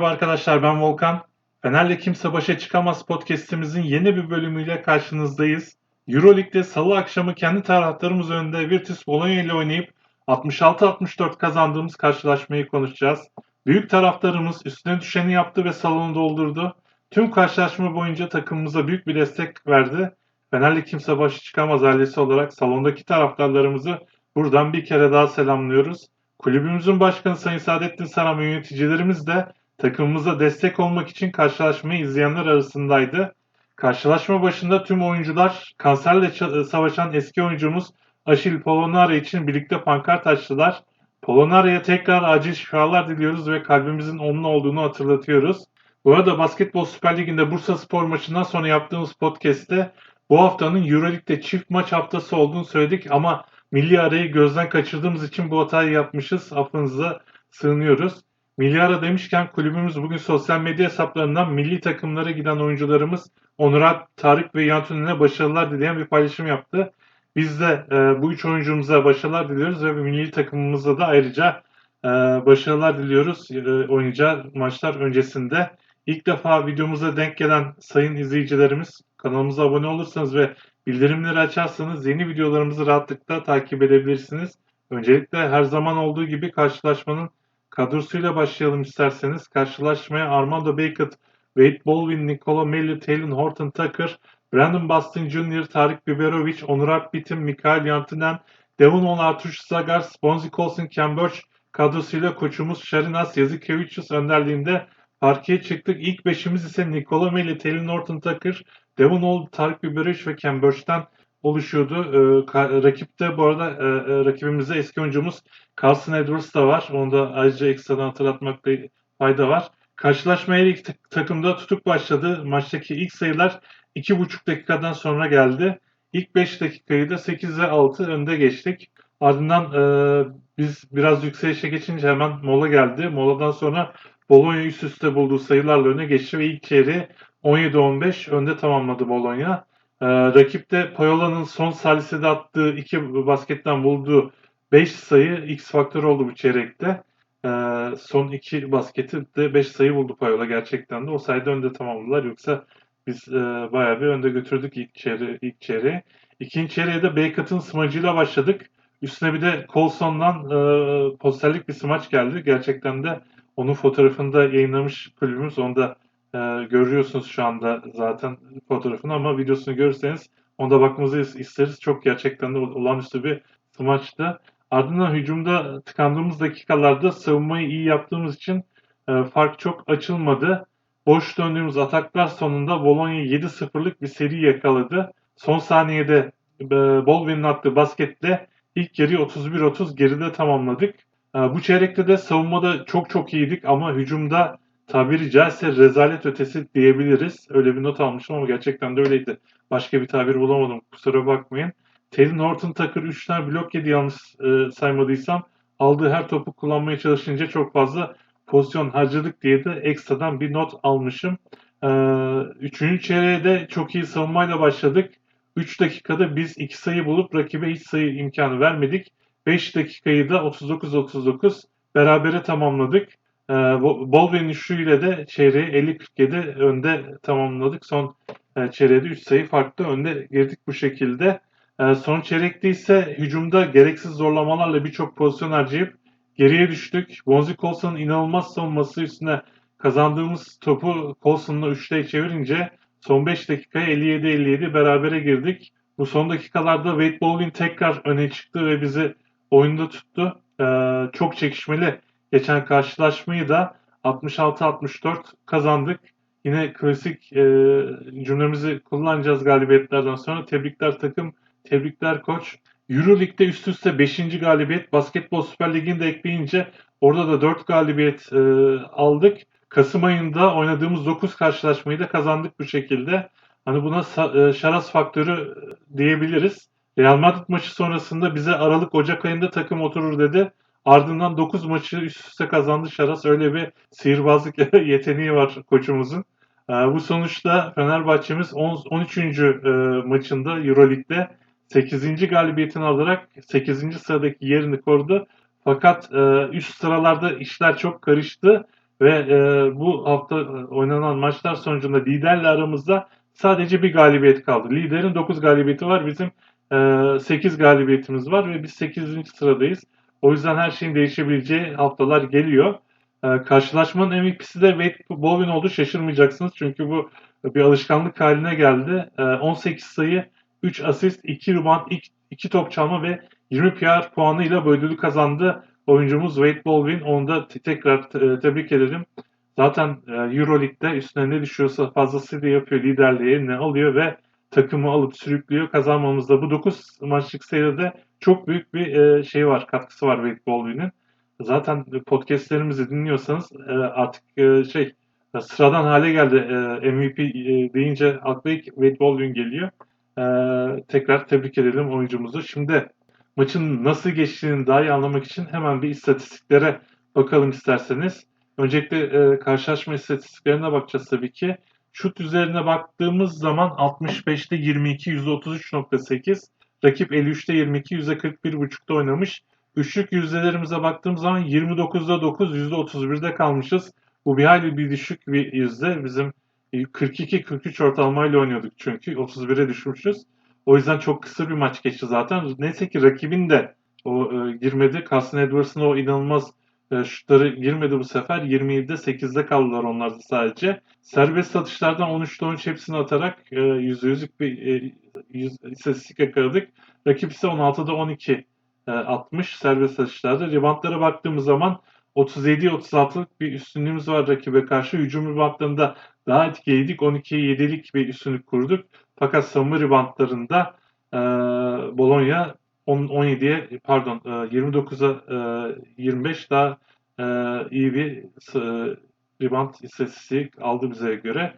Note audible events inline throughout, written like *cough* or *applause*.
Merhaba arkadaşlar ben Volkan. Fener'le Kimse Başa Çıkamaz podcastimizin yeni bir bölümüyle karşınızdayız. Euroleague'de salı akşamı kendi taraftarımız önünde Virtus Bologna ile oynayıp 66-64 kazandığımız karşılaşmayı konuşacağız. Büyük taraftarımız üstüne düşeni yaptı ve salonu doldurdu. Tüm karşılaşma boyunca takımımıza büyük bir destek verdi. Fener'le Kimse Başa Çıkamaz ailesi olarak salondaki taraftarlarımızı buradan bir kere daha selamlıyoruz. Kulübümüzün başkanı Sayın Saadettin Saran ve yöneticilerimiz de takımımıza destek olmak için karşılaşmayı izleyenler arasındaydı. Karşılaşma başında tüm oyuncular kanserle ça- savaşan eski oyuncumuz Aşil Polonara için birlikte pankart açtılar. Polonara'ya tekrar acil şifalar diliyoruz ve kalbimizin onun olduğunu hatırlatıyoruz. Bu arada Basketbol Süper Ligi'nde Bursa Spor maçından sonra yaptığımız podcast'te bu haftanın Euroleague'de çift maç haftası olduğunu söyledik ama milli arayı gözden kaçırdığımız için bu hatayı yapmışız. Affınıza sığınıyoruz. Milli ara demişken kulübümüz bugün sosyal medya hesaplarından milli takımlara giden oyuncularımız Onur Alp, Tarık ve Yantun'e başarılar dileyen bir paylaşım yaptı. Biz de e, bu üç oyuncumuza başarılar diliyoruz ve milli takımımıza da ayrıca e, başarılar diliyoruz e, oynayacağı maçlar öncesinde. İlk defa videomuza denk gelen sayın izleyicilerimiz kanalımıza abone olursanız ve bildirimleri açarsanız yeni videolarımızı rahatlıkla takip edebilirsiniz. Öncelikle her zaman olduğu gibi karşılaşmanın kadrosuyla başlayalım isterseniz. Karşılaşmaya Armando Beckett, Wade Baldwin, Nikola Melli, Taylor Horton Tucker, Brandon Boston Jr., Tarık Biberovic, Onur Akbitim, Mikael Yantinen, Devon Onartuş Zagar, Sponzi Colson, Cambridge kadrosuyla koçumuz Şarinas Yazıkevicius önderliğinde parkeye çıktık. İlk beşimiz ise Nikola Melli, Taylor Norton Tucker, Devon Old, Tarık Biberovic ve Cambridge'den oluşuyordu. Ee, rakipte bu arada e, e, rakibimizde eski oyuncumuz Carson Edwards da var. Onu da ayrıca ekstradan hatırlatmakta fayda var. Karşılaşma her iki takımda tutuk başladı. Maçtaki ilk sayılar 2,5 dakikadan sonra geldi. İlk 5 dakikayı da 8 ve 6 önde geçtik. Ardından e, biz biraz yükselişe geçince hemen mola geldi. Moladan sonra Bologna üst üste bulduğu sayılarla öne geçti ve ilk çeyreği 17-15 önde tamamladı Bologna. E, rakip de Payola'nın son salisede attığı iki basketten bulduğu 5 sayı X faktör oldu bu çeyrekte. Ee, son iki basketi de 5 sayı buldu Payola gerçekten de. O sayede önde tamamladılar. Yoksa biz e, bayağı bir önde götürdük ilk çeyreği. Ilk çeyreği. İkinci çeyreğe de Beckett'ın smacıyla başladık. Üstüne bir de Colson'dan e, posterlik bir smaç geldi. Gerçekten de onun fotoğrafını da yayınlamış kulübümüz. Onu da e, görüyorsunuz şu anda zaten fotoğrafını ama videosunu görürseniz onda bakmanızı isteriz. Çok gerçekten de olağanüstü bir smaçtı. Ardından hücumda tıkandığımız dakikalarda savunmayı iyi yaptığımız için e, fark çok açılmadı. Boş döndüğümüz ataklar sonunda Bologna 7-0'lık bir seri yakaladı. Son saniyede e, Baldwin'in attığı basketle ilk yarıyı 31-30 geride tamamladık. E, bu çeyrekte de savunmada çok çok iyiydik ama hücumda tabiri caizse rezalet ötesi diyebiliriz. Öyle bir not almışım ama gerçekten de öyleydi. Başka bir tabir bulamadım kusura bakmayın. Taylor Norton Tucker 3 tane blok yedi yanlış e, saymadıysam. Aldığı her topu kullanmaya çalışınca çok fazla pozisyon harcadık diye de ekstradan bir not almışım. E, üçüncü çeyreğe de çok iyi savunmayla başladık. 3 dakikada biz 2 sayı bulup rakibe hiç sayı imkanı vermedik. 5 dakikayı da 39-39 berabere tamamladık. E, Baldwin'in üçlüğüyle de çeyreği 50-47 önde tamamladık. Son e, çeyreğe de 3 sayı farklı önde girdik bu şekilde. Ee, son çeyrekte ise hücumda gereksiz zorlamalarla birçok pozisyon harcayıp geriye düştük. Bonzi Colson'un inanılmaz savunması üstüne kazandığımız topu Colson'la 3'te çevirince son 5 dakikaya 57-57 berabere girdik. Bu son dakikalarda Wade Baldwin tekrar öne çıktı ve bizi oyunda tuttu. Ee, çok çekişmeli geçen karşılaşmayı da 66-64 kazandık. Yine klasik e, cümlemizi kullanacağız galibiyetlerden sonra. Tebrikler takım Tebrikler koç. Euroleague'de üst üste 5. galibiyet. Basketbol Süper Ligi'nde ekleyince orada da 4 galibiyet e, aldık. Kasım ayında oynadığımız 9 karşılaşmayı da kazandık bu şekilde. Hani buna e, şaras faktörü diyebiliriz. Real Madrid maçı sonrasında bize Aralık Ocak ayında takım oturur dedi. Ardından 9 maçı üst üste kazandı Şaras. Öyle bir sihirbazlık *laughs* yeteneği var koçumuzun. E, bu sonuçta Fenerbahçe'miz 13. E, maçında Euroleague'de 8. galibiyetini alarak 8. sıradaki yerini korudu. Fakat e, üst sıralarda işler çok karıştı Ve e, bu hafta oynanan maçlar sonucunda liderle aramızda sadece bir galibiyet kaldı. Liderin 9 galibiyeti var. Bizim e, 8 galibiyetimiz var ve biz 8. sıradayız. O yüzden her şeyin değişebileceği haftalar geliyor. E, karşılaşmanın MVP'si de Wade Baldwin oldu. Şaşırmayacaksınız çünkü bu bir alışkanlık haline geldi. E, 18 sayı, 3 asist, 2 rebound, 2 top çalma ve 20 PR puanıyla bu ödülü kazandı. Oyuncumuz Wade Baldwin. Onu da tekrar e, tebrik edelim. Zaten e, Euroleague'de üstüne ne düşüyorsa fazlasıyla yapıyor. Liderliği eline alıyor ve takımı alıp sürüklüyor. Kazanmamızda bu 9 maçlık seride çok büyük bir e, şey var, katkısı var Wade Baldwin'in. Zaten podcastlerimizi dinliyorsanız artık şey sıradan hale geldi. MVP deyince akla ilk Wade Baldwin geliyor. Tekrar tebrik edelim oyuncumuzu. Şimdi maçın nasıl geçtiğini daha iyi anlamak için hemen bir istatistiklere bakalım isterseniz. Öncelikle e, karşılaşma istatistiklerine bakacağız tabii ki. Şut üzerine baktığımız zaman 65'te 22, %33.8. Rakip 53'te 22, %41.5'da oynamış. Üçlük yüzdelerimize baktığımız zaman 29'da 9, %31'de kalmışız. Bu bir hayli bir düşük bir yüzde. Bizim 42-43 ortalamayla oynuyorduk çünkü 31'e düşmüşüz. O yüzden çok kısa bir maç geçti zaten. Neyse ki rakibin de o e, girmedi. Carson Edwards'ın o inanılmaz e, şutları girmedi bu sefer. 27'de 8'de kaldılar onlar da sadece. Serbest atışlardan 13'te 13 hepsini atarak e, %100'lük bir e, yüz, istatistik yakaladık. Rakip ise 16'da 12 e, atmış serbest atışlarda. Reboundlara baktığımız zaman 37-36'lık bir üstünlüğümüz var rakibe karşı. Hücum reboundlarında daha etkiliydik. 12'ye 7'lik bir üstünlük kurduk. Fakat savunma reboundlarında e, Bologna 17'ye pardon 29'a e, 25 e, daha e, iyi bir rebound istatistiği aldı bize göre.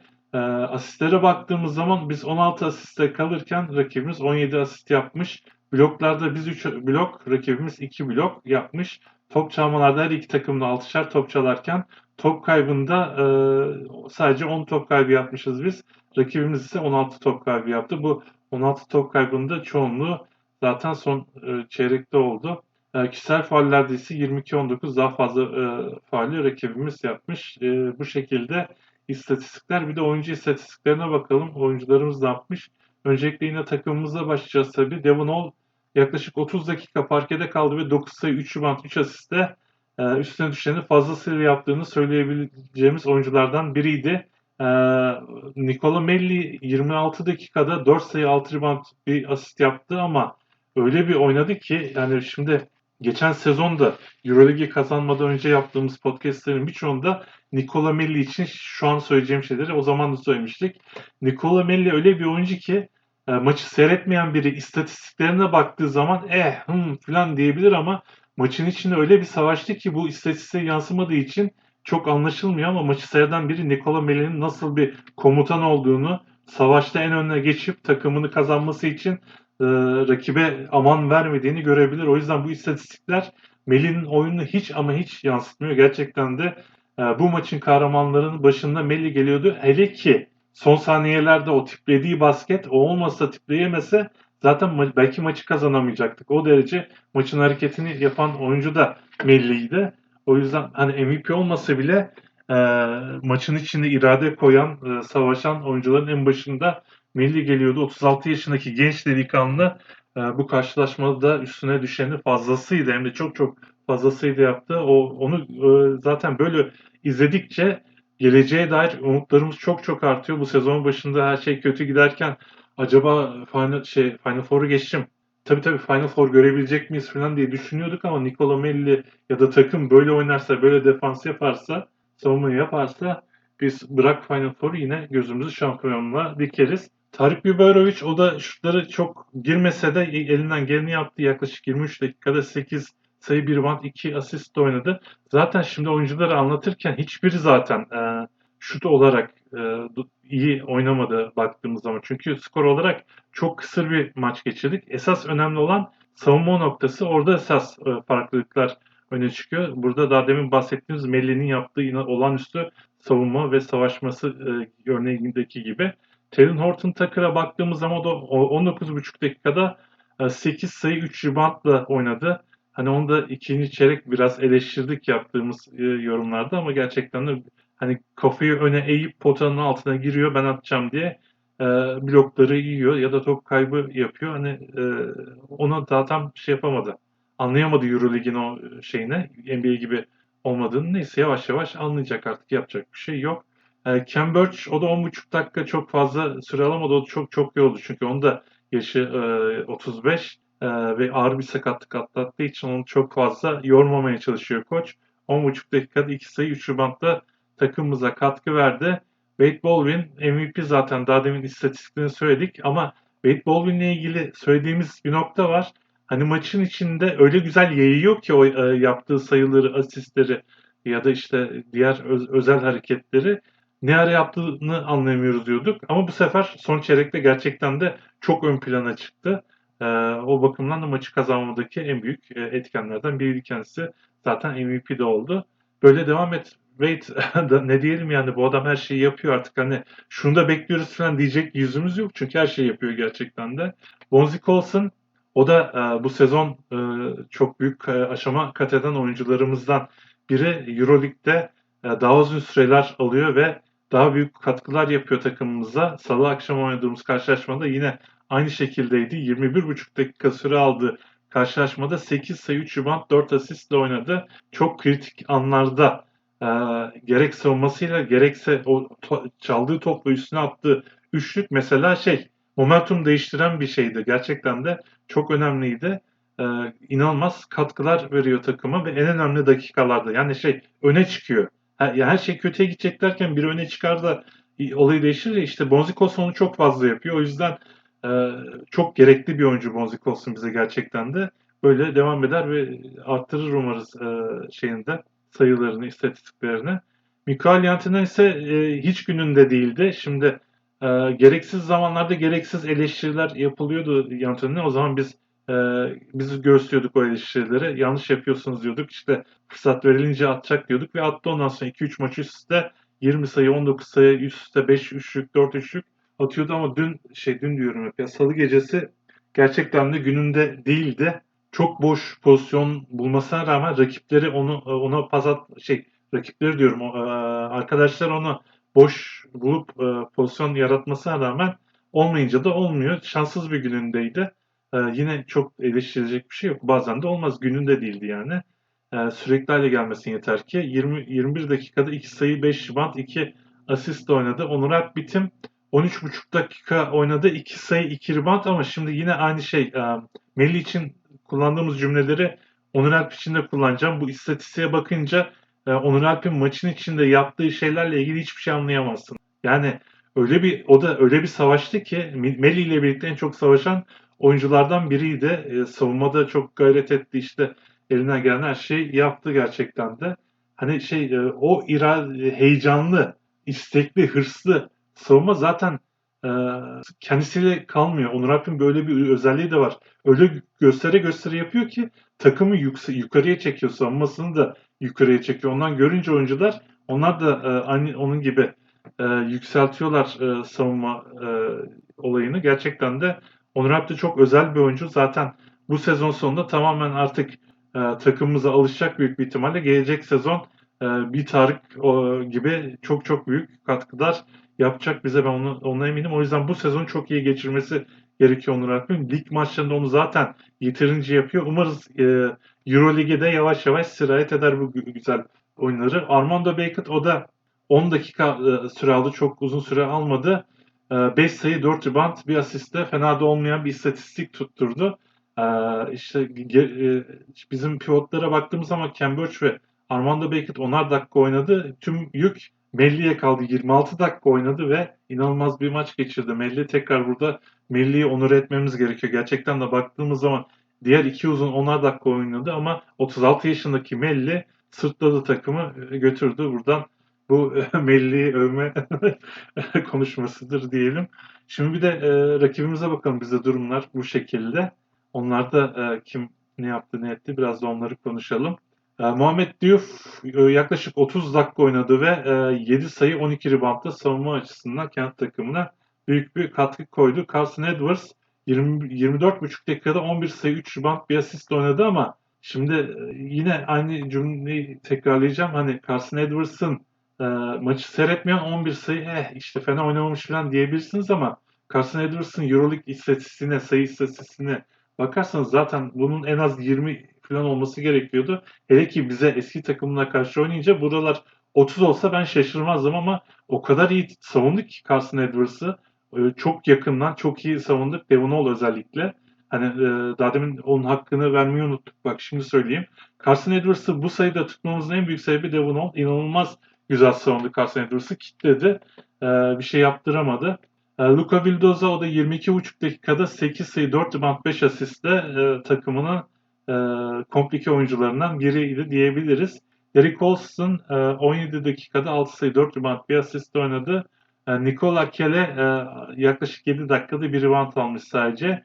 Asistlere baktığımız zaman biz 16 asiste kalırken rakibimiz 17 asist yapmış. Bloklarda biz 3 blok, rakibimiz 2 blok yapmış. Top çalmalarda her iki takım da 6'şer top çalarken top kaybında e, sadece 10 top kaybı yapmışız biz. Rakibimiz ise 16 top kaybı yaptı. Bu 16 top kaybında çoğunluğu zaten son e, çeyrekte oldu. E, kişisel faallerde ise 22-19 daha fazla e, faali rakibimiz yapmış. E, bu şekilde istatistikler. Bir de oyuncu istatistiklerine bakalım. Oyuncularımız ne yapmış? Öncelikle yine takımımızla başlayacağız tabii. Devon Hall yaklaşık 30 dakika parkede kaldı ve 9 sayı 3 rebound 3 asiste e, üstüne düşeni fazlasıyla yaptığını söyleyebileceğimiz oyunculardan biriydi. E, Nikola Melli 26 dakikada 4 sayı 6 rebound bir asist yaptı ama öyle bir oynadı ki yani şimdi geçen sezonda Euroligi kazanmadan önce yaptığımız podcastlerin birçoğunda Nikola Melli için şu an söyleyeceğim şeyleri o zaman da söylemiştik. Nikola Melli öyle bir oyuncu ki e, maçı seyretmeyen biri istatistiklerine baktığı zaman eh hım falan diyebilir ama maçın içinde öyle bir savaştı ki bu istatistiğe yansımadığı için çok anlaşılmıyor ama maçı seyreden biri Nikola Melli'nin nasıl bir komutan olduğunu, savaşta en önüne geçip takımını kazanması için e, rakibe aman vermediğini görebilir. O yüzden bu istatistikler Melli'nin oyununu hiç ama hiç yansıtmıyor. Gerçekten de e, bu maçın kahramanlarının başında Melli geliyordu. Hele ki son saniyelerde o tiplediği basket o olmasa tipleyemese zaten ma- belki maçı kazanamayacaktık. O derece maçın hareketini yapan oyuncu da Melli'ydi. O yüzden hani MVP olmasa bile e, maçın içinde irade koyan, e, savaşan oyuncuların en başında Melli geliyordu. 36 yaşındaki genç delikanlı e, bu karşılaşmada üstüne düşeni fazlasıydı. Hem de çok çok fazlasıydı yaptı. O onu e, zaten böyle izledikçe geleceğe dair umutlarımız çok çok artıyor. Bu sezon başında her şey kötü giderken acaba Final, şey, Final Four'u geçtim. Tabii tabii Final Four görebilecek miyiz falan diye düşünüyorduk ama Nikola Melli ya da takım böyle oynarsa, böyle defans yaparsa, savunma yaparsa biz bırak Final Four'u yine gözümüzü şampiyonluğa dikeriz. Tarık Biberovic o da şutları çok girmese de elinden geleni yaptı. Yaklaşık 23 dakikada 8 sayı, 1 band, 2 asist oynadı. Zaten şimdi oyuncuları anlatırken hiçbiri zaten e, şut olarak e, iyi oynamadı baktığımız zaman. Çünkü skor olarak çok kısır bir maç geçirdik. Esas önemli olan savunma noktası. Orada esas e, farklılıklar öne çıkıyor. Burada daha demin bahsettiğimiz Melli'nin yaptığı olağanüstü savunma ve savaşması e, örneğindeki gibi. Taylor Horton Tucker'a baktığımız zaman da 19,5 dakikada 8 sayı 3 reboundla oynadı. Hani onu da ikinci çeyrek biraz eleştirdik yaptığımız e, yorumlarda ama gerçekten de hani kafayı öne eğip potanın altına giriyor ben atacağım diye e, blokları yiyor ya da top kaybı yapıyor. Hani e, onu daha tam şey yapamadı. Anlayamadı Eurolig'in o şeyine NBA gibi olmadığını. Neyse yavaş yavaş anlayacak artık yapacak bir şey yok. E, o da 10,5 dakika çok fazla süre alamadı. O çok çok iyi oldu. Çünkü onun da yaşı e, 35 e, ve ağır bir sakatlık atlattığı için onu çok fazla yormamaya çalışıyor koç. 10,5 dakikada 2 sayı 3 ribantla takımımıza katkı verdi. Wade Baldwin MVP zaten daha demin istatistiklerini söyledik ama Wade Baldwin'le ilgili söylediğimiz bir nokta var. Hani maçın içinde öyle güzel yayıyor ki o e, yaptığı sayıları, asistleri ya da işte diğer öz, özel hareketleri ne ara yaptığını anlayamıyoruz diyorduk. Ama bu sefer son çeyrekte gerçekten de çok ön plana çıktı. E, o bakımdan da maçı kazanmadaki en büyük e, etkenlerden biri kendisi. Zaten MVP de oldu. Böyle devam et Wade *laughs* ne diyelim yani bu adam her şeyi yapıyor artık hani şunu da bekliyoruz falan diyecek yüzümüz yok çünkü her şeyi yapıyor gerçekten de. Bonzi Colson o da e, bu sezon e, çok büyük e, aşama kat eden oyuncularımızdan biri. Euroleague'de e, daha uzun süreler alıyor ve daha büyük katkılar yapıyor takımımıza. Salı akşam oynadığımız karşılaşmada yine aynı şekildeydi. 21,5 dakika süre aldı karşılaşmada 8 sayı 3 rebound 4 asistle oynadı. Çok kritik anlarda e, gerek savunmasıyla gerekse o to- çaldığı topla üstüne attığı üçlük mesela şey momentum değiştiren bir şeydi. Gerçekten de çok önemliydi. E, inanılmaz katkılar veriyor takıma ve en önemli dakikalarda yani şey öne çıkıyor. Her, her şey kötüye gidecek derken bir öne çıkar da olayı değişir ya işte Bonzikos onu çok fazla yapıyor. O yüzden e, çok gerekli bir oyuncu Bonzikos'un bize gerçekten de böyle devam eder ve arttırır umarız e, şeyinde sayılarını, istatistiklerini. Mikael Yantinen ise e, hiç gününde değildi. Şimdi e, gereksiz zamanlarda gereksiz eleştiriler yapılıyordu Yantinen'e. O zaman biz e, biz göğüslüyorduk o eleştirileri. Yanlış yapıyorsunuz diyorduk. İşte fırsat verilince atacak diyorduk ve attı ondan sonra 2-3 maç üst üste 20 sayı, 19 sayı, üst üste 5 üçlük, 4 üçlük atıyordu ama dün şey dün diyorum hep ya salı gecesi gerçekten de gününde değildi çok boş pozisyon bulmasına rağmen rakipleri onu ona pas at şey rakipleri diyorum e, arkadaşlar onu boş bulup e, pozisyon yaratmasına rağmen olmayınca da olmuyor. Şanssız bir günündeydi. E, yine çok eleştirilecek bir şey yok. Bazen de olmaz. Gününde değildi yani. Sürekli hale gelmesin yeter ki. 20 21 dakikada 2 sayı 5 rebound 2 asist oynadı. Onur Akbitim 13,5 dakika oynadı. 2 sayı 2 rebound ama şimdi yine aynı şey. Melli için kullandığımız cümleleri Onur Alp için de kullanacağım. Bu istatistiğe bakınca e, Onur Alp'in maçın içinde yaptığı şeylerle ilgili hiçbir şey anlayamazsın. Yani öyle bir o da öyle bir savaştı ki Meli ile birlikte en çok savaşan oyunculardan biriydi. E, savunmada çok gayret etti işte elinden gelen her şeyi yaptı gerçekten de. Hani şey e, o irade heyecanlı, istekli, hırslı savunma zaten e, kendisiyle kalmıyor. Onur Alp'in böyle bir özelliği de var. Öyle göstere göstere yapıyor ki takımı yukse, yukarıya çekiyor. Savunmasını da yukarıya çekiyor. Ondan görünce oyuncular onlar da e, aynı onun gibi e, yükseltiyorlar e, savunma e, olayını. Gerçekten de Onur de çok özel bir oyuncu. Zaten bu sezon sonunda tamamen artık e, takımımıza alışacak büyük bir ihtimalle. Gelecek sezon e, bir Tarık o, gibi çok çok büyük katkılar yapacak bize ben onu, ona eminim. O yüzden bu sezon çok iyi geçirmesi gerekiyor Onur Alp'in. Lig maçlarında onu zaten yeterince yapıyor. Umarız e, Euroleague'e de yavaş yavaş sirayet eder bu güzel oyunları. Armando Beckett o da 10 dakika e, süre aldı. Çok uzun süre almadı. 5 e, sayı 4 rebound bir asiste fena da olmayan bir istatistik tutturdu. E, işte e, bizim pivotlara baktığımız zaman Cambridge ve Armando Beckett 10'ar dakika oynadı. Tüm yük Melli'ye kaldı. 26 dakika oynadı ve inanılmaz bir maç geçirdi. Melli tekrar burada Melli'yi onur etmemiz gerekiyor. Gerçekten de baktığımız zaman diğer iki uzun 10'ar dakika oynadı ama 36 yaşındaki Melli sırtladı takımı e, götürdü. Buradan bu *laughs* Melli'yi övme *laughs* konuşmasıdır diyelim. Şimdi bir de e, rakibimize bakalım bizde durumlar bu şekilde. Onlar da e, kim ne yaptı ne etti biraz da onları konuşalım. E, Muhammed Diouf e, yaklaşık 30 dakika oynadı ve e, 7 sayı 12 reboundla savunma açısından kent takımına büyük bir katkı koydu. Carson Edwards 20, 24,5 dakikada 11 sayı 3 rebound bir asist oynadı ama Şimdi e, yine aynı cümleyi tekrarlayacağım. Hani Carson Edwards'ın e, maçı seyretmeyen 11 sayı eh işte fena oynamamış falan diyebilirsiniz ama Carson Edwards'ın Euroleague istatistiğine, sayı istatistiğine bakarsanız zaten bunun en az 20 falan olması gerekiyordu. Hele ki bize eski takımına karşı oynayınca buralar 30 olsa ben şaşırmazdım ama o kadar iyi savunduk ki Carson Edwards'ı. E, çok yakından çok iyi savunduk. Devon Hall özellikle. Hani e, daha demin onun hakkını vermeyi unuttuk. Bak şimdi söyleyeyim. Carson Edwards'ı bu sayıda tutmamızın en büyük sebebi Devon Hall. İnanılmaz güzel savundu Carson Edwards'ı. Kitledi. E, bir şey yaptıramadı. E, Luka Vildoza o da 22,5 dakikada 8 sayı 4 rebound 5 asistle e, takımının e, komplike oyuncularından biriydi diyebiliriz. Derek Olsen e, 17 dakikada 6 sayı 4 rebound 1 asist oynadı. E, Nikola Kele yaklaşık 7 dakikada bir rebound almış sadece.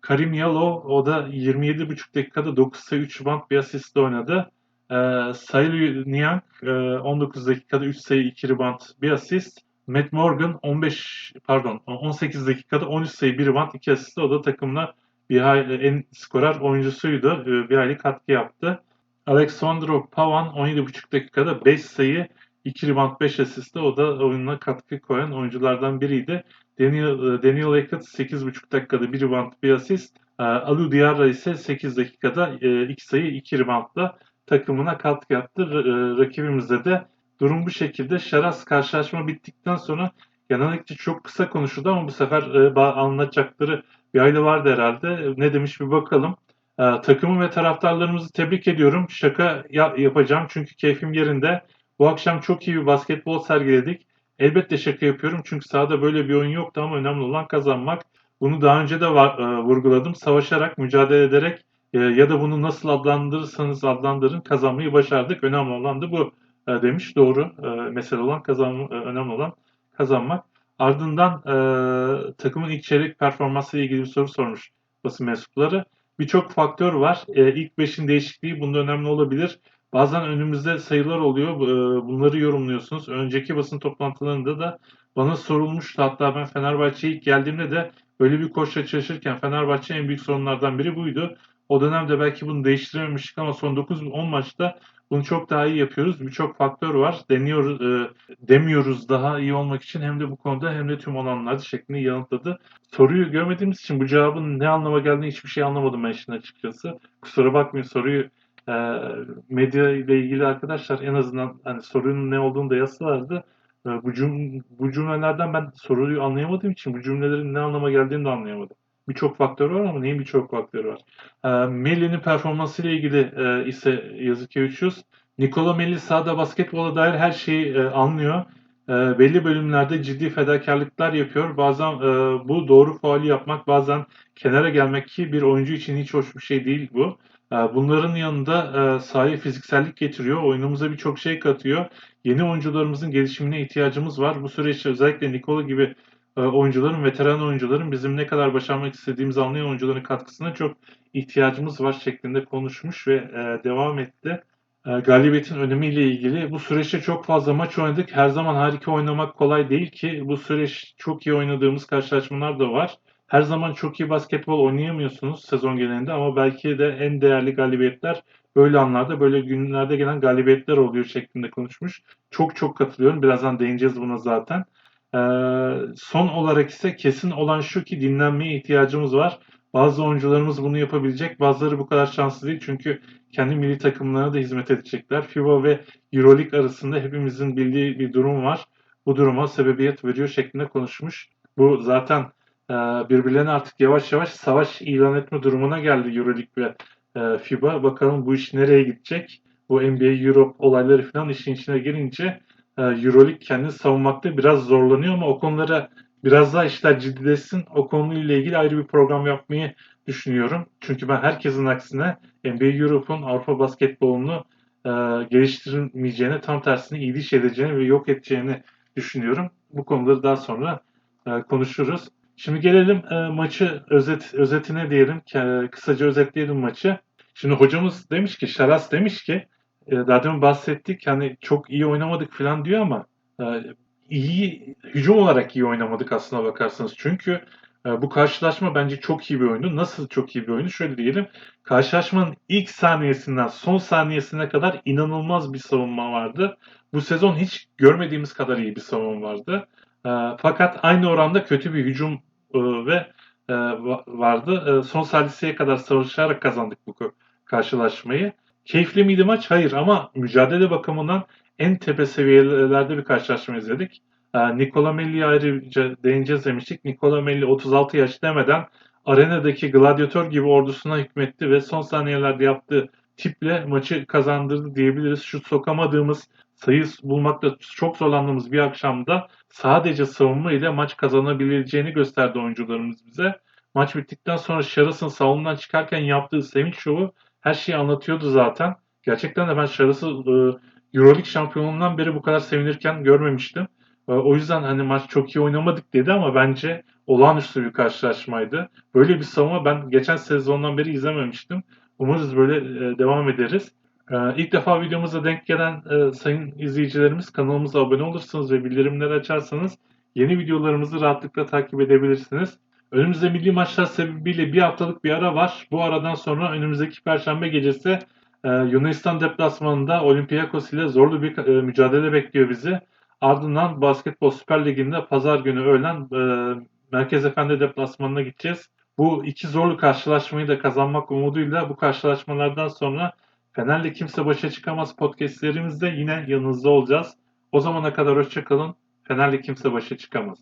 Karim Yalo o da 27,5 dakikada 9 sayı 3 rebound 1 asist oynadı. E, Sayıl Niang e, 19 dakikada 3 sayı 2 rebound 1 asist. Matt Morgan 15 pardon 18 dakikada 13 sayı 1 rebound 2 asist o da takımına bir hayli, en skorer oyuncusuydu. E, bir hayli katkı yaptı. Alexandro Pavan 17,5 dakikada 5 sayı 2 rebound 5 asiste o da oyununa katkı koyan oyunculardan biriydi. Daniel, e, Daniel Eckert 8,5 dakikada 1 rebound 1 asist. E, Alu Diarra ise 8 dakikada 2 sayı 2 reboundla takımına katkı yaptı. Rakibimizde de durum bu şekilde. Şaras karşılaşma bittikten sonra genellikle çok kısa konuşuldu ama bu sefer anlatacakları bir aile vardı herhalde. Ne demiş bir bakalım. Ee, takımı ve taraftarlarımızı tebrik ediyorum. Şaka ya- yapacağım çünkü keyfim yerinde. Bu akşam çok iyi bir basketbol sergiledik. Elbette şaka yapıyorum çünkü sahada böyle bir oyun yoktu ama önemli olan kazanmak. Bunu daha önce de e, vurguladım. Savaşarak, mücadele ederek e, ya da bunu nasıl adlandırırsanız adlandırın kazanmayı başardık. Önemli olan da bu e, demiş. Doğru. E, mesele olan kazan, e, önemli olan kazanmak. Ardından e, takımın ilk çeyrek performansı ile ilgili bir soru sormuş basın mensupları birçok faktör var. E, ilk beşin değişikliği bunda önemli olabilir. Bazen önümüzde sayılar oluyor. E, bunları yorumluyorsunuz. Önceki basın toplantılarında da bana sorulmuştu. Hatta ben Fenerbahçe'ye ilk geldiğimde de böyle bir koçla çalışırken Fenerbahçe en büyük sorunlardan biri buydu. O dönemde belki bunu değiştirememiştik ama son 9-10 maçta bunu çok daha iyi yapıyoruz. Birçok faktör var. Deniyoruz, e, demiyoruz daha iyi olmak için hem de bu konuda hem de tüm olanlar şeklinde yanıtladı. Soruyu görmediğimiz için bu cevabın ne anlama geldiğini hiçbir şey anlamadım ben işin açıkçası. Kusura bakmayın soruyu e, medya ile ilgili arkadaşlar en azından hani sorunun ne olduğunu da yazsalardı. E, bu, cüm bu cümlelerden ben soruyu anlayamadığım için bu cümlelerin ne anlama geldiğini de anlayamadım. Birçok faktör var ama neyin birçok faktörü var? E, Melli'nin performansı ile ilgili e, ise yazık ki uçuyoruz. Nikola Melli sahada basketbola dair her şeyi e, anlıyor. E, belli bölümlerde ciddi fedakarlıklar yapıyor. Bazen e, bu doğru faali yapmak, bazen kenara gelmek ki bir oyuncu için hiç hoş bir şey değil bu. E, bunların yanında e, sahaya fiziksellik getiriyor. Oyunumuza birçok şey katıyor. Yeni oyuncularımızın gelişimine ihtiyacımız var. Bu süreçte özellikle Nikola gibi oyuncuların, veteran oyuncuların bizim ne kadar başarmak istediğimizi anlayan oyuncuların katkısına çok ihtiyacımız var şeklinde konuşmuş ve e, devam etti. E, galibiyetin önemiyle ilgili bu süreçte çok fazla maç oynadık. Her zaman harika oynamak kolay değil ki. Bu süreç çok iyi oynadığımız karşılaşmalar da var. Her zaman çok iyi basketbol oynayamıyorsunuz sezon genelinde ama belki de en değerli galibiyetler böyle anlarda, böyle günlerde gelen galibiyetler oluyor şeklinde konuşmuş. Çok çok katılıyorum. Birazdan değineceğiz buna zaten. Ee, son olarak ise kesin olan şu ki dinlenmeye ihtiyacımız var. Bazı oyuncularımız bunu yapabilecek, bazıları bu kadar şanslı değil çünkü kendi milli takımlarına da hizmet edecekler. FIBA ve Euroleague arasında hepimizin bildiği bir durum var. Bu duruma sebebiyet veriyor şeklinde konuşmuş. Bu zaten e, birbirlerine artık yavaş yavaş savaş ilan etme durumuna geldi Euroleague ve e, FIBA. Bakalım bu iş nereye gidecek? Bu NBA Europe olayları falan işin içine girince Euroleague kendini savunmakta biraz zorlanıyor ama o konulara biraz daha işler ciddileşsin. O konuyla ilgili ayrı bir program yapmayı düşünüyorum. Çünkü ben herkesin aksine NBA Europe'un Avrupa basketbolunu e, geliştirmeyeceğini, tam tersine iyiliş edeceğini ve yok edeceğini düşünüyorum. Bu konuları daha sonra e, konuşuruz. Şimdi gelelim e, maçı özet özetine diyelim. Kısaca özetleyelim maçı. Şimdi hocamız demiş ki, Şaras demiş ki, daha demin bahsettik hani çok iyi oynamadık falan diyor ama e, iyi hücum olarak iyi oynamadık aslına bakarsanız. Çünkü E, bu karşılaşma bence çok iyi bir oyundu. Nasıl çok iyi bir oyundu? Şöyle diyelim. Karşılaşmanın ilk saniyesinden son saniyesine kadar inanılmaz bir savunma vardı. Bu sezon hiç görmediğimiz kadar iyi bir savunma vardı. E, fakat aynı oranda kötü bir hücum e, ve e, va- vardı. E, son saliseye kadar savaşarak kazandık bu karşılaşmayı. Keyifli miydi maç? Hayır ama mücadele bakımından en tepe seviyelerde bir karşılaşma izledik. Ee, Nicola Melli'ye ayrıca değineceğiz demiştik. Nicola Melli 36 yaş demeden arenadaki gladyatör gibi ordusuna hükmetti ve son saniyelerde yaptığı tiple maçı kazandırdı diyebiliriz. Şut sokamadığımız, sayı bulmakta çok zorlandığımız bir akşamda sadece savunma ile maç kazanabileceğini gösterdi oyuncularımız bize. Maç bittikten sonra Şaras'ın salondan çıkarken yaptığı sevinç şovu her şeyi anlatıyordu zaten. Gerçekten de ben Şaras'ı e, Euroleague şampiyonluğundan beri bu kadar sevinirken görmemiştim. E, O yüzden hani maç çok iyi oynamadık dedi ama bence olağanüstü bir karşılaşmaydı. Böyle bir savunma ben geçen sezondan beri izlememiştim. Umarız böyle e, devam ederiz. E, İlk defa videomuza denk gelen e, sayın izleyicilerimiz kanalımıza abone olursanız ve bildirimleri açarsanız yeni videolarımızı rahatlıkla takip edebilirsiniz. Önümüzde milli maçlar sebebiyle bir haftalık bir ara var. Bu aradan sonra önümüzdeki Perşembe gecesi e, Yunanistan deplasmanında Olympiakos ile zorlu bir e, mücadele bekliyor bizi. Ardından Basketbol Süper Ligi'nde pazar günü öğlen e, Merkez Efendi deplasmanına gideceğiz. Bu iki zorlu karşılaşmayı da kazanmak umuduyla bu karşılaşmalardan sonra Fener'le Kimse Başa Çıkamaz podcastlerimizde yine yanınızda olacağız. O zamana kadar hoşçakalın. Fener'le Kimse Başa Çıkamaz.